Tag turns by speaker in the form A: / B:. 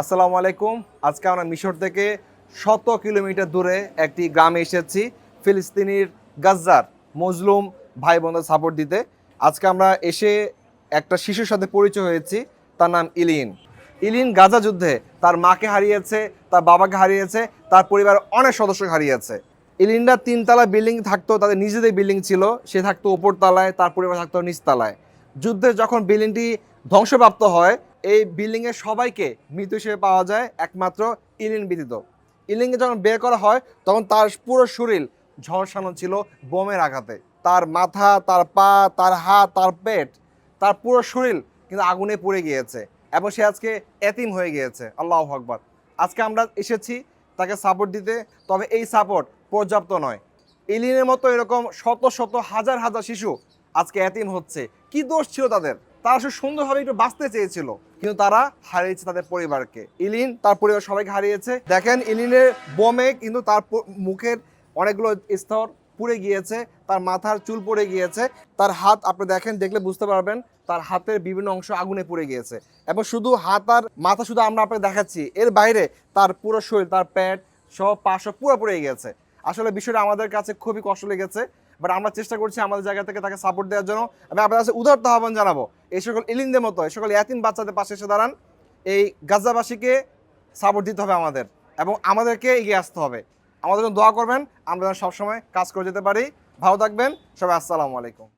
A: আসসালামু আলাইকুম। আজকে আমরা মিশর থেকে শত কিলোমিটার দূরে একটি গ্রামে এসেছি, ফিলিস্তিনির গাজ্জার মজলুম ভাই বোনদের সাপোর্ট দিতে। আজকে আমরা এসে একটা শিশুর সাথে পরিচয় হয়েছি, তার নাম ইলিন। ইলিন গাজা যুদ্ধে তার মাকে হারিয়েছে, তার বাবাকে হারিয়েছে, তার পরিবারের অনেক সদস্যকে হারিয়েছে। ইলিনরা তিনতলা বিল্ডিং থাকতো, তাদের নিজেদের বিল্ডিং ছিল, সে থাকতো উপর তলায় তার পরিবার থাকতো নিচতলায়। যুদ্ধে যখন বিল্ডিংটি ধ্বংসপ্রাপ্ত হয় এই বিল্ডিংয়ের সবাইকে মৃত হিসেবে পাওয়া যায় একমাত্র ইলিন ব্যতীত। ইলিনকে যখন বের করা হয়, তখন তার পুরো শরীর ঝলসানো ছিল বোমের আঘাতে। তার মাথা, তার পা, তার হাত, তার পেট, তার পুরো শরীর কিন্তু আগুনে পুড়ে গিয়েছে এবং সে আজকে এতিম হয়ে গিয়েছে। আল্লাহ আকবর। আজকে আমরা এসেছি তাকে সাপোর্ট দিতে, তবে এই সাপোর্ট পর্যাপ্ত নয়। ইলিনের মতো এরকম শত শত, হাজার হাজার শিশু আজকে এতিম হচ্ছে। কি দোষ ছিল তাদের? তারা সুন্দরভাবে একটু বাঁচতে চেয়েছিল। কিন্তু তারা হারিয়েছে তাদের পরিবারকে। ইলিন তার পরিবার সবাইকে হারিয়েছে। দেখেন, ইলিনের বোমে কিন্তু তার মুখের অনেকগুলো স্তর পুড়ে গিয়েছে, তার মাথার চুল পড়ে গিয়েছে, তার হাত আপনি দেখেন, দেখলে বুঝতে পারবেন, তার হাতের বিভিন্ন অংশ আগুনে পুড়ে গিয়েছে। এবং শুধু হাত আর মাথা শুধু আমরা আপনাকে দেখাচ্ছি, এর বাইরে তার পুরো শরীর, তার প্যাট সব পা সব পুরো পুড়ে গিয়েছে। আসলে বিষয়টা আমাদের কাছে খুবই কষ্ট লেগেছে, বাট আমরা চেষ্টা করছি আমাদের জায়গা থেকে তাকে সাপোর্ট দেওয়ার জন্য। আমি আপনার কাছে উদারত আহ্বান জানাব এই সকল ইলিনদের মতো, এই সকল ইয়াতিম বাচ্চাদের পাশে এসে দাঁড়ান। এই গাজাবাসীকে সাপোর্ট দিতে হবে আমাদের এবং আমাদেরকে এগিয়ে আসতে হবে। আমাদের জন্য দোয়া করবেন, আমরা যেন সবসময় কাজ করে যেতে পারি। ভালো থাকবেন, সবাই আসসালামু আলাইকুম।